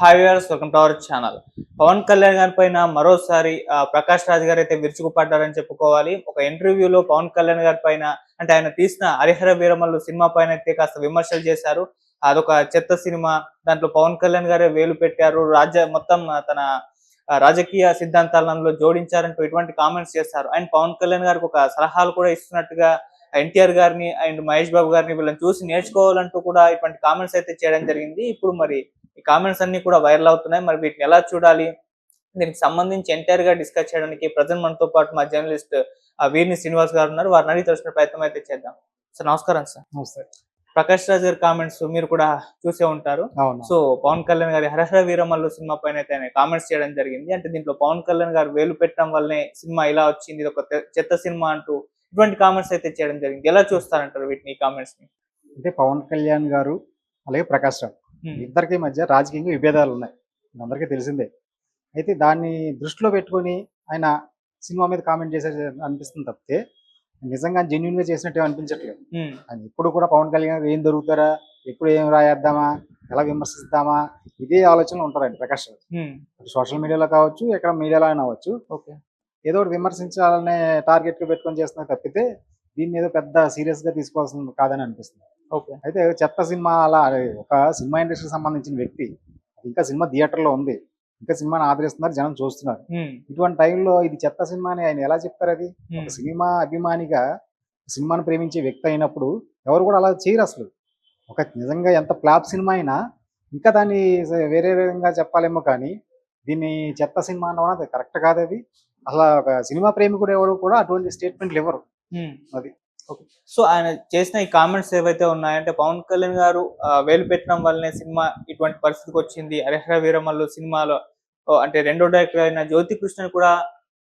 Hi welcome to our channel. Pavan Kalyan గారి పైన మరోసారి ప్రకాష్ రాజ్ గారు అయితే విరుచుకుపడ్డారని చెప్పుకోవాలి. ఒక ఇంటర్వ్యూలో పవన్ కళ్యాణ్ గారి పైన అంటే ఆయన తీసిన హరిహర వీరమల్లు సినిమా పైన అయితే కాస్త విమర్శలు చేశారు. అదొక చెత్త సినిమా. దాంట్లో పవన్ కళ్యాణ్ గారే వేలు పెట్టారు. రాజ్య మొత్తం తన రాజకీయ సిద్ధాంతాలను జోడించారంటూ ఇటువంటి కామెంట్స్ చేస్తారు అండ్ పవన్ కళ్యాణ్ గారికి ఒక సలహాలు కూడా ఇస్తున్నట్టుగా ఎన్టీఆర్ గారిని అండ్ మహేష్ బాబు గారిని వీళ్ళని చూసి నేర్చుకోవాలంటూ కూడా ఇటువంటి కామెంట్స్ అయితే చేయడం జరిగింది. ఇప్పుడు మరి ఈ కామెంట్స్ అన్ని కూడా వైరల్ అవుతున్నాయి. మరి వీటిని ఎలా చూడాలి? దీనికి సంబంధించి ఎంటైర్గా డిస్కస్ చేయడానికి ప్రజెంట్ మనతో పాటు మా జర్నలిస్ట్ వీర్ని శ్రీనివాస్ గారు ఉన్నారు. వారిని అడిగి తెలిసిన ప్రయత్నం అయితే చేద్దాం. సార్ నమస్కారం సార్. నమస్తే. ప్రకాష్ రాజ్ గారి కామెంట్స్ మీరు కూడా చూసే ఉంటారు. సో పవన్ కళ్యాణ్ గారి హరహర వీరమల్లు సినిమా పైన అయితే ఆయన కామెంట్స్ చేయడం జరిగింది. అంటే దీంట్లో పవన్ కళ్యాణ్ గారు వేలు పెట్టడం వల్లనే సినిమా ఇలా వచ్చింది. ఇది ఒక చెత్త సినిమా అంటూ ఇటువంటి కామెంట్స్ అయితే చేయడం జరిగింది. ఎలా చూస్తారంటారు వీటిని కామెంట్స్ని? అంటే పవన్ కళ్యాణ్ గారు అలాగే ప్రకాష్ ఉమ్, ఇద్దరికి మధ్య రాజకీయంగా విభేదాలు ఉన్నాయి. అందరికీ తెలిసిందే. అయితే దాన్ని దృష్టిలో పెట్టుకొని ఆయన సినిమా మీద కామెంట్ చేసే అనిపిస్తుంది తప్పితే నిజంగా జెన్యున్గా చేసినట్టు అనిపించట్లేదు. ఎప్పుడు కూడా పవన్ కళ్యాణ్ ఏం దొరుకుతారా ఎప్పుడు ఏం రాయేద్దామా ఎలా విమర్శిద్దామా ఇదే ఆలోచనలో ఉంటారు ఆయన ప్రకాష్ సోషల్ మీడియాలో కావచ్చు ఎక్కడ మీడియాలో అయినా అవ్వచ్చు. ఓకే. ఏదో ఒకటి విమర్శించాలనే టార్గెట్గా పెట్టుకొని చేస్తున్నారు తప్పితే దీన్ని ఏదో పెద్ద సీరియస్గా తీసుకోవాల్సింది కాదని అనిపిస్తుంది. ఓకే. అయితే చెత్త సినిమా అలా ఒక సినిమా ఇండస్ట్రీకి సంబంధించిన వ్యక్తి ఇంకా సినిమా థియేటర్లో ఉంది ఇంకా సినిమాని ఆదరిస్తున్నారు జనం చూస్తున్నారు. ఇటువంటి టైంలో ఇది చెత్త సినిమా అని ఆయన ఎలా చెప్తారు అది? ఒక సినిమా అభిమానిగా సినిమాను ప్రేమించే వ్యక్తి అయినప్పుడు ఎవరు కూడా అలా చేయరు అసలు. ఒక నిజంగా ఎంత ఫ్లాప్ సినిమా అయినా ఇంకా దాన్ని వేరే విధంగా చెప్పాలేమో కానీ దీన్ని చెత్త సినిమా అనడం అది కరెక్ట్ కాదు అది. అసలు ఒక సినిమా ప్రేమికుడు ఎవరు కూడా అటువంటి స్టేట్మెంట్లు ఇవ్వరు. అది. ఓకే. సో ఆయన చేసిన ఈ కామెంట్స్ ఏవైతే ఉన్నాయంటే పవన్ కళ్యాణ్ గారు వేలు పెట్టడం వల్లనే సినిమా ఇటువంటి పరిస్థితికి వచ్చింది. హరిహర వీరమల్లు సినిమాలో అంటే రెండో డైరెక్టర్ అయిన జ్యోతి కృష్ణ కూడా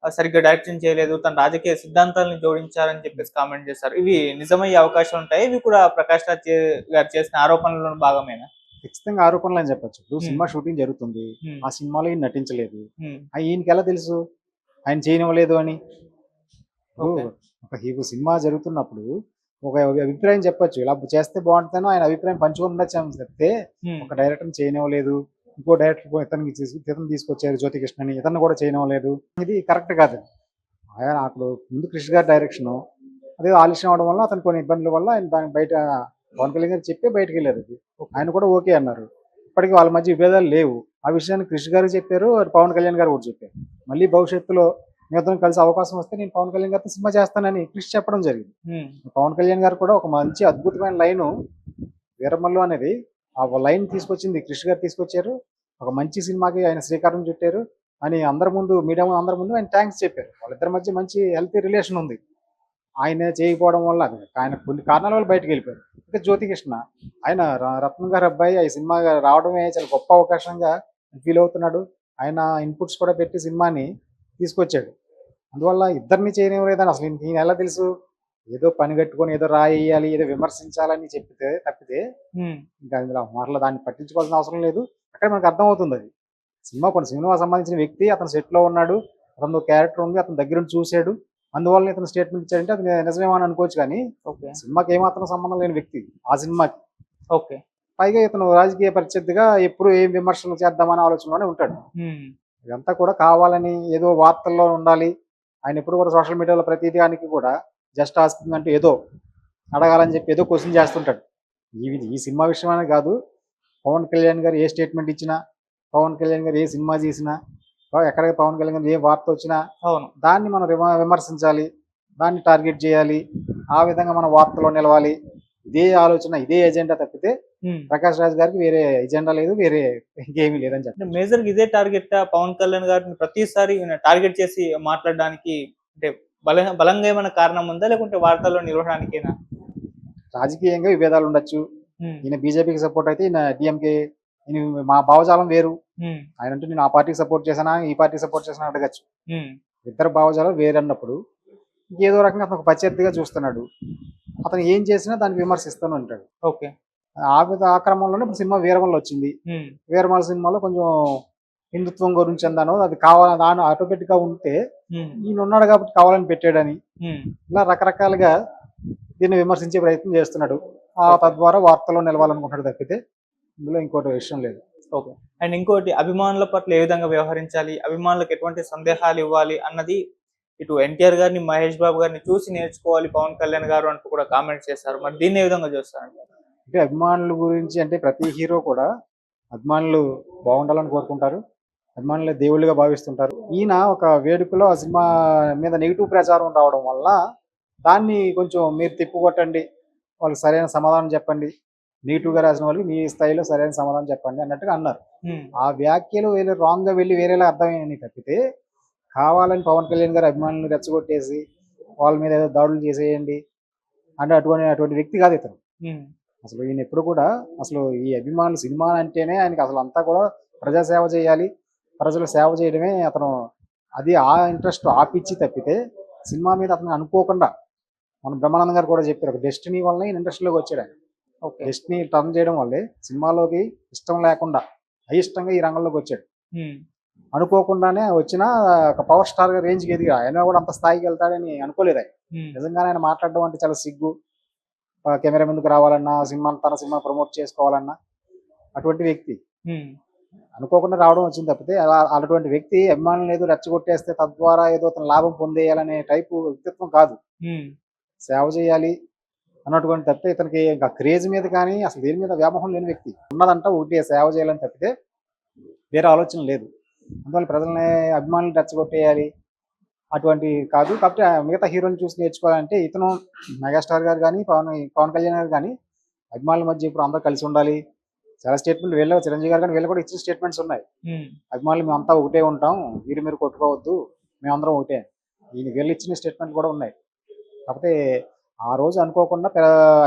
సరిగ్గా డైరెక్షన్ చేయలేదు. తన రాజకీయ సిద్ధాంతాలను జోడించారని చెప్పేసి కామెంట్ చేశారు. ఇవి నిజమయ్యే అవకాశం ఉంటాయి. ఇవి కూడా ప్రకాష్ రాజ్ గారు చేసిన ఆరోపణలలో భాగమేనా? ఖచ్చితంగా ఆరోపణలు అని చెప్పొచ్చు. ఇప్పుడు. సినిమా షూటింగ్ జరుగుతుంది. ఆ సినిమాలో ఈయన నటించలేదు. ఈయనకి ఎలా తెలుసు? ఆయన చేయనివ్వలేదు అని. ఒక సినిమా జరుగుతున్నప్పుడు ఒక అభిప్రాయం చెప్పొచ్చు. ఇలా చేస్తే బాగుంటుందని ఆయన అభిప్రాయం అని చెప్తే ఒక డైరెక్టర్ చేయనివ్వలేదు. ఇంకో డైరెక్టర్ ఇతనికి ఇతను తీసుకొచ్చారు జ్యోతి కృష్ణని ఇతను కూడా చేయనివ్వలేదు. ఇది కరెక్ట్ కాదు. ఆయన అప్పుడు ముందు కృష్ణ గారి డైరెక్షన్ అదే ఆలస్యం అవడం వల్ల అతను కొన్ని ఇబ్బందుల వల్ల ఆయన బయట పవన్ కళ్యాణ్ గారు చెప్పే బయటకు వెళ్ళారు అది. ఆయన కూడా ఓకే అన్నారు. ఇప్పటికీ వాళ్ళ మధ్య విభేదాలు లేవు. ఆ విషయాన్ని కృష్ణ గారు చెప్పారు పవన్ కళ్యాణ్ గారు కూడా చెప్పారు. మళ్ళీ భవిష్యత్తులో మీ ఇద్దరం కలిసి అవకాశం వస్తే నేను పవన్ కళ్యాణ్ గారితో సినిమా చేస్తానని కృషి చెప్పడం జరిగింది. పవన్ కళ్యాణ్ గారు కూడా ఒక మంచి అద్భుతమైన లైను వీరమల్లు అనేది ఆ లైన్ తీసుకొచ్చింది. కృష్ణ గారు తీసుకొచ్చారు. ఒక మంచి సినిమాకి ఆయన శ్రీకారం చుట్టారు. అని అందరి ముందు మీడియా అందరి ముందు ఆయన థ్యాంక్స్ చెప్పారు. వాళ్ళిద్దరి మధ్య మంచి హెల్తీ రిలేషన్ ఉంది. ఆయన చేయకపోవడం వల్ల ఆయన కొన్ని కారణాల వల్ల బయటకు వెళ్ళిపోయారు. ఇంకా జ్యోతి కృష్ణ ఆయన రత్నం గారు అబ్బాయి ఈ సినిమా రావడమే చాలా గొప్ప అవకాశంగా ఫీల్ అవుతున్నాడు. ఆయన ఇన్పుట్స్ కూడా పెట్టి సినిమాని తీసుకొచ్చాడు. అందువల్ల ఇద్దరిని చేయనివ్వలేదని అసలు ఈయన ఎలా తెలుసు? ఏదో పని కట్టుకొని ఏదో రాయేయాలి ఏదో విమర్శించాలని చెప్పితే తప్పితే ఇంకా అందులో మరలా దాన్ని పట్టించుకోవాల్సిన అవసరం లేదు. అక్కడ మనకు అర్థమవుతుంది అది. సినిమా కొన్ని సినిమా సంబంధించిన వ్యక్తి అతను set లో ఉన్నాడు అతను క్యారెక్టర్ ఉంది అతని దగ్గర చూశాడు. అందువల్ల ఇతను స్టేట్మెంట్ ఇచ్చాడంటే అది నిజమేమో అని అనుకోవచ్చు కానీ సినిమాకి ఏమాత్రం సంబంధం లేని వ్యక్తి ఆ సినిమాకి. ఓకే. పైగా ఇతను రాజకీయ పరిస్థితిగా ఎప్పుడు ఏం విమర్శలు చేద్దామనే ఆలోచనలోనే ఉంటాడు. ఇదంతా కూడా కావాలని ఏదో వార్తల్లో ఉండాలి ఆయన ఎప్పుడు కూడా సోషల్ మీడియాలో ప్రతి దానికి కూడా జస్ట్ ఆస్కింగ్ అంటే ఏదో అడగాలని చెప్పి ఏదో క్వశ్చన్ చేస్తుంటాడు. ఈ ఈ సినిమా విషయమనే కాదు. పవన్ కళ్యాణ్ గారు ఏ స్టేట్మెంట్ ఇచ్చినా పవన్ కళ్యాణ్ గారు ఏ సినిమా చేసినా ఎక్కడ పవన్ కళ్యాణ్ గారు ఏ వార్త వచ్చినా అవును. దాన్ని మనం విమ- విమర్శించాలి దాన్ని టార్గెట్ చేయాలి ఆ విధంగా మన వార్తలో నిలవాలి ఇదే ఆలోచన ఇదే ఎజెండా తప్పితే. ప్రకాష్ రాజ్ గారికి వేరే ఎజెండా లేదు వేరే ఇంకేమీ లేదని చెప్పి మేజర్ ఇదే టార్గెట్ పవన్ కళ్యాణ్ గారిని ప్రతిసారి టార్గెట్ చేసి మాట్లాడడానికి అంటే బల బలంగా ఏమైనా కారణం ఉందా? లేకుంటే వార్తల్లో నిలవడానికేనా? రాజకీయంగా విభేదాలు ఉండొచ్చు. ఈయన బీజేపీకి సపోర్ట్ అయితే ఈయన డిఎంకే మా భావజాలం వేరు. ఆయన అంటే నేను ఆ పార్టీకి సపోర్ట్ చేశానా ఈ పార్టీకి సపోర్ట్ చేశానా అడగచ్చు. ఇద్దరు భావజాలం వేరు అన్నప్పుడు ఏదో రకంగా అతను ఒక ప్రత్యర్థిగా చూస్తున్నాడు. అతను ఏం చేసినా దాన్ని విమర్శిస్తూనే ఉంటాడు ఓకే. ఆ క్రమంలోనే ఇప్పుడు సినిమా వీరమల్ వచ్చింది. వీరమల్ సినిమాలో కొంచెం హిందుత్వం గురించి అందాను. అది కావాలని దాని ఆటోమేటిక్గా ఉంటే ఈయన ఉన్నాడు కాబట్టి కావాలని పెట్టాడని. ఇలా రకరకాలుగా దీన్ని విమర్శించే ప్రయత్నం చేస్తున్నాడు. ఆ తద్వారా వార్తల్లో నిలవాలనుకుంటున్నాడు తప్పితే ఇందులో ఇంకోటి విషయం లేదు. ఓకే. అండ్ ఇంకోటి అభిమానుల పట్ల ఏ విధంగా వ్యవహరించాలి? అభిమానులకు ఎటువంటి సందేహాలు ఇవ్వాలి? అన్నది ఇటు ఎన్టీఆర్ గారిని మహేష్ బాబు గారిని చూసి నేర్చుకోవాలి పవన్ కళ్యాణ్ గారు అంటూ కూడా కామెంట్ చేశారు మరి దీన్ని ఏ విధంగా చూస్తారండి అంటే అభిమానుల గురించి అంటే ప్రతి హీరో కూడా అభిమానులు బాగుండాలని కోరుకుంటారు. అభిమానులు దేవుళ్ళుగా భావిస్తుంటారు. ఈయన ఒక వేడుకలో ఆ సినిమా మీద నెగిటివ్ ప్రచారం రావడం వల్ల దాన్ని కొంచెం మీరు తిప్పుకొట్టండి వాళ్ళకి సరైన సమాధానం చెప్పండి నెగిటివ్గా రాసిన వాళ్ళకి మీ స్థాయిలో సరైన సమాధానం చెప్పండి అన్నట్టుగా అన్నారు. ఆ వ్యాఖ్యలు వేరే రాంగ్గా వెళ్ళి వేరేలా అర్థమైనవి తప్పితే కావాలని పవన్ కళ్యాణ్ గారు అభిమానులను రెచ్చగొట్టేసి వాళ్ళ మీద ఏదో దాడులు చేసేయండి అంటే అటువంటి అటువంటి వ్యక్తి కాదు ఇతను. అసలు ఈయన ఎప్పుడు కూడా అసలు ఈ అభిమానులు సినిమా అంటేనే ఆయనకి అసలు అంతా కూడా ప్రజా సేవ చేయాలి. ప్రజలు సేవ చేయడమే అతను అది ఆ ఇంట్రెస్ట్ ఆ పిచ్చి తప్పితే సినిమా మీద అతను అనుకోకుండా మన బ్రహ్మానందం గారు కూడా చెప్పారు ఒక డెస్టినీ వల్ల ఈయన ఇండస్ట్రీలోకి వచ్చాడు ఆయన. ఓకే. డెస్టినీ టర్న్ చేయడం వల్లే సినిమాలోకి ఇష్టం లేకుండా అయిష్టంగా ఈ రంగంలోకి వచ్చాడు. అనుకోకుండానే వచ్చిన ఒక పవర్ స్టార్ రేంజ్కి ఎదిగా. ఆయన కూడా అంత స్థాయికి వెళ్తాడని అనుకోలేదు ఆయన. హ్మ్. నిజంగానే ఆయన మాట్లాడడం అంటే చాలా సిగ్గు. కెమెరా ముందుకు రావాలన్నా సినిమా తన సినిమా ప్రమోట్ చేసుకోవాలన్నా అటువంటి వ్యక్తి. హ్మ్. అనుకోకుండా రావడం వచ్చింది తప్పితే అలా అటువంటి వ్యక్తి అభిమానులను ఏదో రెచ్చగొట్టేస్తే తద్వారా ఏదో అతను లాభం పొందేయాలనే టైపు వ్యక్తిత్వం కాదు. హ్మ్. సేవ చేయాలి అన్నటువంటి తప్పితే ఇతనికి ఇంకా క్రేజ్ మీద కానీ అసలు దేని మీద వ్యామోహం లేని వ్యక్తి. ఉన్నదంతా ఒకటి సేవ చేయాలని తప్పితే వేరే ఆలోచన లేదు. అందువల్ల ప్రజల్ని అభిమానులు రెచ్చగొట్టేయాలి. అటువంటి కాదు. ఆ మిగతా హీరోని చూసి నేర్చుకోవాలంటే ఇతను మెగాస్టార్ గారు కానీ పవన్ పవన్ కళ్యాణ్ గారు కానీ అభిమానుల మధ్య ఇప్పుడు అందరూ కలిసి ఉండాలి. చాలా స్టేట్మెంట్ వీళ్ళు చిరంజీవి గారు కానీ వీళ్ళు కూడా ఇచ్చిన స్టేట్మెంట్స్ ఉన్నాయి. అభిమానులు మేమంతా ఒకటే ఉంటాం. వీరు మీరు కొట్టుకోవద్దు. మేమందరం ఒకటే. ఈయన వీళ్ళు ఇచ్చిన స్టేట్మెంట్ కూడా ఉన్నాయి. కాకపోతే ఆ రోజు అనుకోకుండా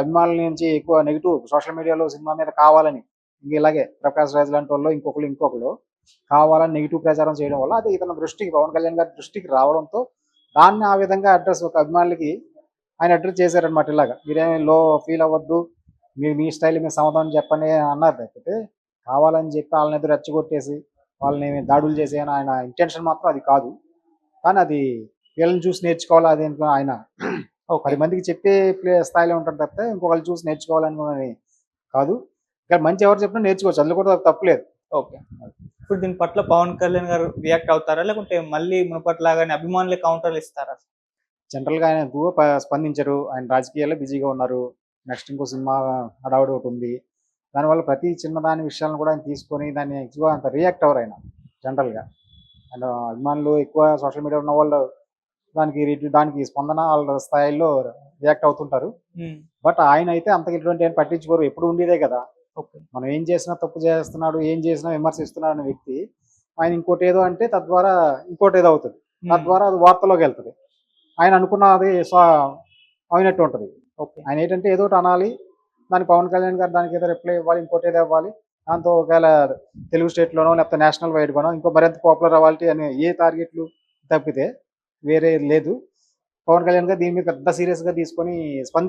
అభిమానుల నుంచి ఎక్కువ నెగిటివ్ సోషల్ మీడియాలో సినిమా మీద కావాలని ఇంక ఇలాగే ప్రకాష్ రాజ్ లాంటి వాళ్ళు ఇంకొకరు ఇంకొకరు కావాలని నెగిటివ్ ప్రచారం చేయడం వల్ల అది ఇతని దృష్టికి పవన్ కళ్యాణ్ గారి దృష్టికి రావడంతో దాన్ని ఆ విధంగా అడ్రస్ ఒక అభిమానులకి ఆయన అడ్రస్ చేశారనమాట ఇలాగా. మీరేమి లో ఫీల్ అవ్వద్దు మీరు మీ స్టైల్ మీ సమాధానం చెప్పండి అని అన్నారు. తప్పితే కావాలని చెప్పి వాళ్ళని ఎదురు రెచ్చగొట్టేసి వాళ్ళని దాడులు చేసే ఆయన ఇంటెన్షన్ మాత్రం అది కాదు. కానీ అది వీళ్ళని చూసి నేర్చుకోవాలి అది ఆయన. ఓకే. పది మందికి చెప్పే ప్లే స్థాయిలో ఉంటారు తప్పితే ఇంకొకళ్ళు చూసి నేర్చుకోవాలనుకున్నది కాదు. ఇక్కడ మంచి ఎవరు చెప్పినా నేర్చుకోవచ్చు. అందులో కూడా తప్పులేదు ఓకే. ఇప్పుడు దీని పట్ల పవన్ కళ్యాణ్ గారు రియాక్ట్ అవుతారా? లేకుంటే మళ్ళీ మునుపట్లాగానే అభిమానులే కౌంటర్లు ఇస్తారా? జనరల్గా ఆయన ఎక్కువ స్పందించరు. ఆయన రాజకీయాల్లో బిజీగా ఉన్నారు. నెక్స్ట్ ఇంకో సినిమా హడావుడి ఒకటి ఉంది. దానివల్ల ప్రతి చిన్నదాని విషయాలను కూడా ఆయన తీసుకొని దాన్ని ఎక్కువ అంత రియాక్ట్ అవ్వరు ఆయన జనరల్గా అండ్ అభిమానులు ఎక్కువ సోషల్ మీడియా ఉన్న వాళ్ళు దానికి దానికి స్పందన వాళ్ళ స్థాయిలో రియాక్ట్ అవుతుంటారు. బట్ ఆయన అయితే అంత ఇటువంటి ఏం పట్టించుకోరు. ఎప్పుడు ఉండేదే కదా. మనం ఏం చేసినా తప్పు చేస్తున్నాడు ఏం చేసినా విమర్శిస్తున్నాడు అనే వ్యక్తి ఆయన ఇంకోటి ఏదో అంటే తద్వారా ఇంకోటి ఏదో అవుతుంది. తద్వారా అది వార్తలోకి వెళ్తుంది. ఆయన అనుకున్నది అయినట్టు ఉంటుంది. ఓకే. ఆయన ఏంటంటే ఏదో ఒకటి అనాలి దాని పవన్ కళ్యాణ్ గారు దానికి ఏదో రిప్లై ఇవ్వాలి ఇంకోటి ఏదో ఇవ్వాలి దాంతో ఒకవేళ తెలుగు స్టేట్లోనో లేకపోతే నేషనల్ వైడ్గానో ఇంకో మరింత పాపులర్ అవ్వాలి అనే ఏ టార్గెట్లు తప్పితే వేరే లేదు. పవన్ కళ్యాణ్ గారు దీని మీద పెద్ద సీరియస్గా తీసుకొని స్పంది